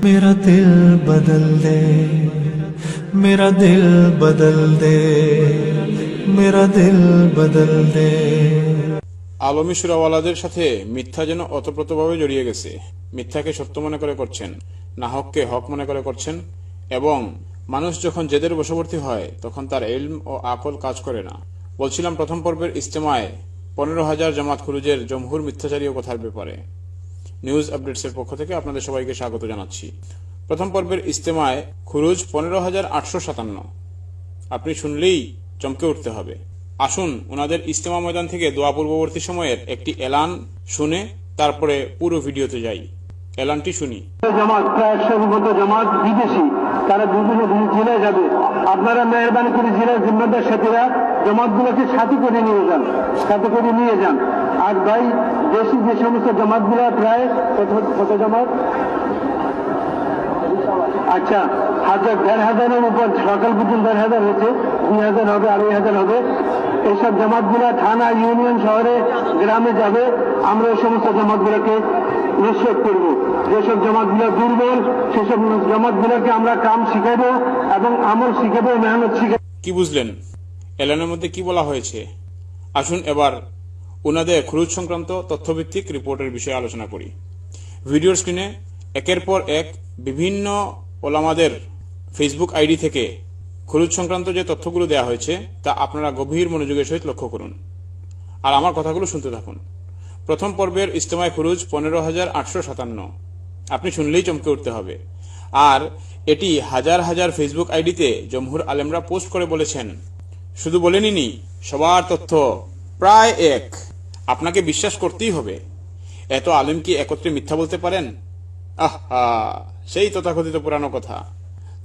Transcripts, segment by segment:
मेरा दिल बदल दे मेरा दिल बदल दे मेरा दिल बदल दे আলমী সুরাওয়ালাদের সাথে মিথ্যা যেন অতপ্রতভাবে জড়িয়ে গেছে মিথ্যাকে সত্য মনে করে করছেন নাহককে হক মনে করে করছেন এবং মানুষ যখন জেদের বশবর্তী হয় তখন তার এলম ও আকল কাজ করে না বলছিলাম প্রথম পর্বের ইস্তেমায় পনেরো হাজার জামাত খুরুজের জমহুর মিথ্যাচারী ও কথার ব্যাপারে নিউজ আপডেটসের পক্ষ থেকে আপনাদের সবাইকে স্বাগত জানাচ্ছি। প্রথম পর্বের ইস্তেমায় খুরুজ পনেরো হাজার আটশো সাতান্ন। আপনি শুনলেই চমকে উঠতে হবে। আসুন ওনাদের ইস্তেমা ময়দান থেকে দোয়া পূর্ববর্তী সময়ের একটি এলান শুনে তারপরে পুরো ভিডিওতে যাই। এলানটি শুনি। জামাত, প্রায় মতো জামাত বিদেশি, তারা বিভিন্ন জেলায় যাবে। আপনারা মেহরবানি করে জেলার জিম্মাদার সাথীরা জামাতগুলোকে সাথে করে নিয়ে যান, সাথে করে নিয়ে যান। আর ভাই, দেশি যে সমস্ত জামাতগুলো প্রায়, কত কত জামাত? আচ্ছা হাজার, দেড় হাজারের উপর, সকাল পর্যন্ত দেড় হাজার হয়েছে, দুই হাজার হবে, আড়াই হাজার হবে। এইসব জামাতগুলা থানা, ইউনিয়ন শহরে, গ্রামে যাবে, আমরা এই সমস্ত জামাতগুলোকে নিশ্চিত করব। যেসব জামাতগুলো দুর্বল, সেসব জামাতগুলোকে আমরা কাম শিখাবো এবং আমল শিখাবো মেহনত শিখাবো কি বুঝলেন? এলানের মধ্যে কি বলা হয়েছে? আসুন এবার ওনাদের খুরুজ সংক্রান্ত তথ্যভিত্তিক রিপোর্টের বিষয়ে আলোচনা করি। ভিডিওর স্ক্রিনে একের পর এক বিভিন্ন ওলামাদের ফেসবুক আইডি থেকে খুরুজ সংক্রান্ত যে তথ্যগুলো দেওয়া হয়েছে, তা আপনারা গভীর মনোযোগের সহিত লক্ষ্য করুন। আর আমার কথাগুলো শুনতে থাকুন। প্রথম পর্বের ইস্তেমায় খুরুজ পনেরো হাজার আটশো সাতান্ন। আপনি শুনলেই চমকে উঠতে হবে। আর এটি হাজার হাজার ফেসবুক আইডিতে জমহুর আলেমরা পোস্ট করে বলেছেন। শুধু বলেনি সবার তথ্য প্রায় এক। আপনাকে বিশ্বাস করতেই হবে। এত আলেম কি একত্রে মিথ্যা বলতে পারেন? আহা, সেই তথাকথিত পুরানো কথা।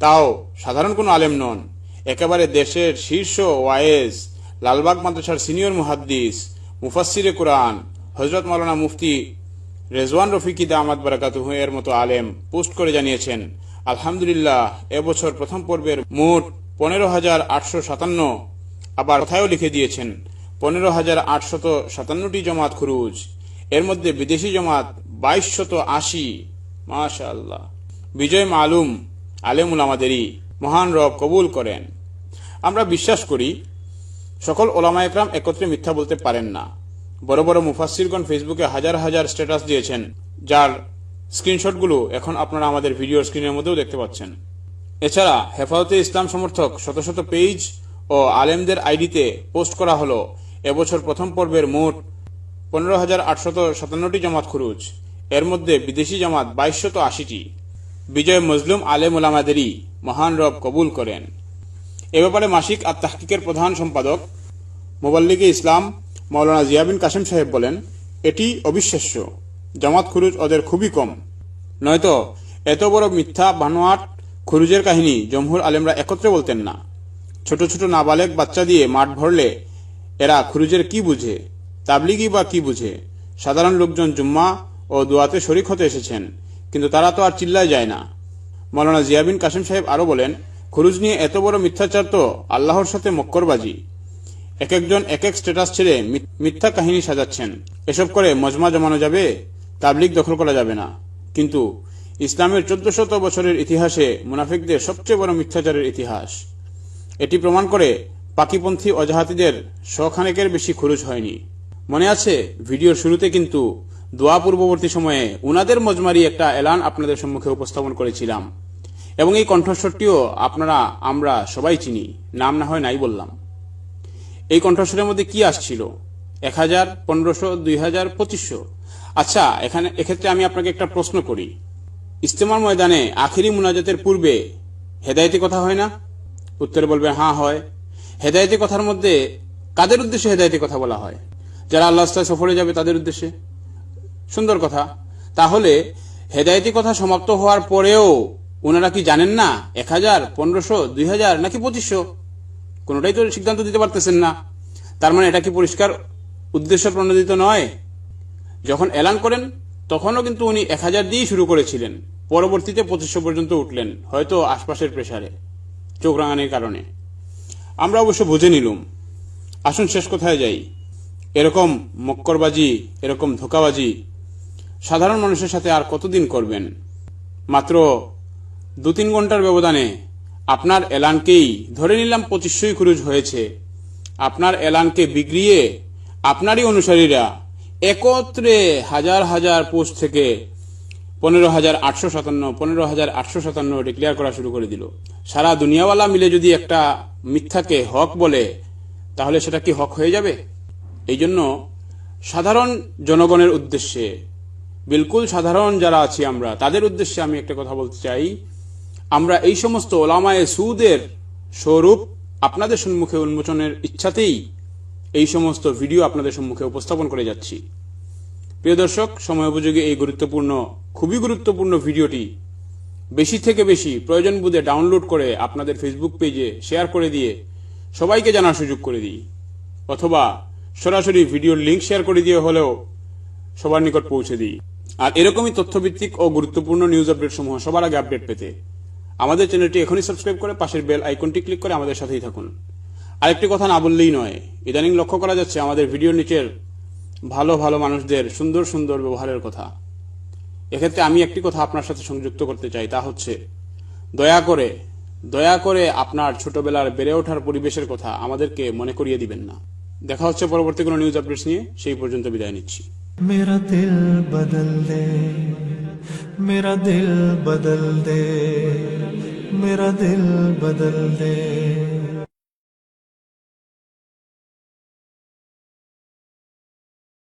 তাও সাধারণ কোনো আলেম নন। একেবারে দেশের শীর্ষ ওয়াইজ লালবাগ মাদ্রাসার সিনিয়র মুহাদ্দিস মুফাসিরে কোরআন হজরত মাওলানা মুফতি রেজওয়ান রফিকি দামাত বারাকাতুহু এর মতো আলেম পোস্ট করে জানিয়েছেন, আলহামদুলিল্লাহ, এবছর প্রথম পর্বের মোট পনেরো হাজার আটশো সাতান্ন আবার কথায়ও লিখে দিয়েছেন, পনেরো হাজার আটশত সাতান্নটি জমাত খুরুজ। এর মধ্যে বিদেশি জমাত বাইশ শত আশি। মাশা আল্লাহ বিজয় মালুম আলেমুল আমাদেরই মহান রব কবুল করেন। আমরা বিশ্বাস করি, সকল ওলামা একরাম একত্রে মিথ্যা বলতে পারেন না। বড় বড় মুফাসিরগণ ফেসবুকে হাজার হাজার স্ট্যাটাস দিয়েছেন, যার স্ক্রিনশটগুলো এখন আপনারা আমাদের ভিডিও স্ক্রিনের মধ্যেও দেখতে পাচ্ছেন। এছাড়া হেফাজতে ইসলাম সমর্থক শত শত পেজ ও আলেমদের আইডিতে পোস্ট করা হলো। এবছর প্রথম পর্বের মোট পনেরো হাজার আটশত সাতান্নটি জামাত খুরুজ। এর মধ্যে বিদেশি জামাত বাইশশত আশিটি। বিজয় মজলুম আলেম ওলামাদেরই মহান রব কবুল করেন। এ ব্যাপারে মাসিক আর তাহকিকের প্রধান সম্পাদক মোবাল্লিগে ইসলাম মৌলানা জিয়াবিন কাসেম সাহেব বলেন, এটি অবিশ্বাস্য। জামাত খুরুজ ওদের খুবই কম। নয়তো এত বড় মিথ্যা বানোয়াট খুরুজের কাহিনী জমহুর আলেমরা একত্রে বলতেন না। ছোট ছোট নাবালেক বাচ্চা দিয়ে মাঠ ভরলে এরা খুরুজের কি বুঝে তাবলিগি বা কি বুঝে? সাধারণ লোকজন জুম্মা ও দোয়াতে শরিক হতে এসেছেন, কিন্তু তারা তো আর চিল্লায় যায় না। মৌলানা জিয়াবিন কাসিম সাহেব আরও বলেন, খুরুজ নিয়ে এত বড় মিথ্যাচার তো আল্লাহর সাথে মক্করবাজি। এক একজন এক এক স্ট্যাটাস ছেড়ে মিথ্যা কাহিনী সাজাচ্ছেন। এসব করে মজমা জমানো যাবে, তাবলিগ দখল করা যাবে না। কিন্তু ইসলামের চোদ্দ শত বছরের ইতিহাসে মুনাফিকদের সবচেয়ে বড় মিথ্যাচারের ইতিহাস। এটি প্রমাণ করে পাকিপন্থী অজাহাতিদের শখানেকের বেশি খরচ হয়নি। মনে আছে, ভিডিওর শুরুতে কিন্তু দোয়া পূর্ববর্তী সময়ে উনাদের মজমারি একটা এলান আপনাদের সম্মুখে উপস্থাপন করেছিলাম। এবং এই কণ্ঠস্বরটিও আপনারা, আমরা সবাই চিনি। নাম না হয় নাই বললাম। এই কণ্ঠস্বরের মধ্যে কি আসছিল? এক হাজার, পনেরোশো, দুই হাজার, পঁচিশশো? আচ্ছা এখানে, এক্ষেত্রে আমি আপনাকে একটা প্রশ্ন করি। ইস্তেমার ময়দানে আখিরি মুনাজাতের পূর্বে হেদায়তি কথা হয় না? উত্তরে বলবে হ্যাঁ হয়। হেদায়তি কথার মধ্যে কাদের উদ্দেশ্যে হেদায়তি কথা বলা হয়? যারা আল্লাহ সফরে যাবে তাদের উদ্দেশ্যে? সুন্দর কথা। তাহলে হেদায়তি কথা সমাপ্ত হওয়ার পরেও ওনারা কি জানেন না? এক হাজার, পনেরোশো, দুই হাজার নাকি পঁচিশশো? কোনোটাই তো সিদ্ধান্ত দিতে পারতেছেন না। তার মানে এটা কি পরিষ্কার উদ্দেশ্য প্রণোদিত নয়? যখন এলান করেন, তখনও কিন্তু উনি এক হাজার দিয়েই শুরু করেছিলেন। পরবর্তীতে পঁচিশশো পর্যন্ত উঠলেন, হয়তো আশপাশের প্রেসারে, চোখ রাঙানির কারণে। আমরা অবশ্য বুঝে নিলুম। আসুন শেষ কোথায় যাই। এরকম মক্করবাজি, এরকম ধোকাবাজি সাধারণ মানুষের সাথে আর কতদিন করবেন? মাত্র দু তিন ঘণ্টার ব্যবধানে আপনার এলানকেই ধরে নিলাম পঁচিশশোই ক্রুজ হয়েছে। আপনার এলানকে বিগড়িয়ে আপনারই অনুসারীরা একত্রে হাজার হাজার পোস্ট থেকে পনেরো হাজার আটশো সাতান্ন, পনেরো হাজার আটশো সাতান্ন ডিক্লেয়ার করা শুরু করে দিল। সারা দুনিয়াওয়ালা মিলে যদি একটা মিথ্যাকে হক বলে, তাহলে সেটা কি হক হয়ে যাবে? এই জন্য সাধারণ জনগণের উদ্দেশ্যে, বিলকুল সাধারণ যারা আছি আমরা, তাদের উদ্দেশ্যে আমি একটা কথা বলতে চাই। আমরা এই সমস্ত ওলামায়ে সুদের স্বরূপ আপনাদের সম্মুখে উন্মোচনের ইচ্ছাতেই এই সমস্ত ভিডিও আপনাদের সম্মুখে উপস্থাপন করে যাচ্ছি। প্রিয় দর্শক, সময় উপযোগী এই গুরুত্বপূর্ণ, খুবই গুরুত্বপূর্ণ ভিডিওটি বেশি থেকে বেশি প্রয়োজন বুঝে ডাউনলোড করে আপনাদের ফেসবুক পেজে শেয়ার করে দিয়ে সবাইকে জানার সুযোগ করে দিই। অথবা সরাসরি ভিডিওর লিঙ্ক শেয়ার করে দিয়ে হলেও সবার নিকট পৌঁছে দিই। আর এরকমই তথ্যভিত্তিক ও গুরুত্বপূর্ণ নিউজ আপডেট সমূহ সবার আগে আপডেট পেতে আমাদের চ্যানেলটি এখনই সাবস্ক্রাইব করে পাশের বেল আইকনটি ক্লিক করে আমাদের সাথেই থাকুন। আরেকটি কথা না বললেই নয়, ইদানিং লক্ষ্য করা যাচ্ছে আমাদের ভিডিওর নিচের ভালো ভালো মানুষদের সুন্দর সুন্দর ব্যবহারের কথা। এক্ষেত্রে আমি একটি কথা আপনার সাথে সংযুক্ত করতে চাই, তা হচ্ছে, দয়া করে দয়া করে আপনার ছোটবেলার বেড়ে ওঠার পরিবেশের কথা আমাদেরকে মনে করিয়ে দিবেন না। দেখা হচ্ছে পরবর্তী কোনো নিউজ আপডেটস নিয়ে, সেই পর্যন্ত বিদায় নিচ্ছি। মেরা বদল मेरा दिल बदल दे मेरा दिल बदल दे।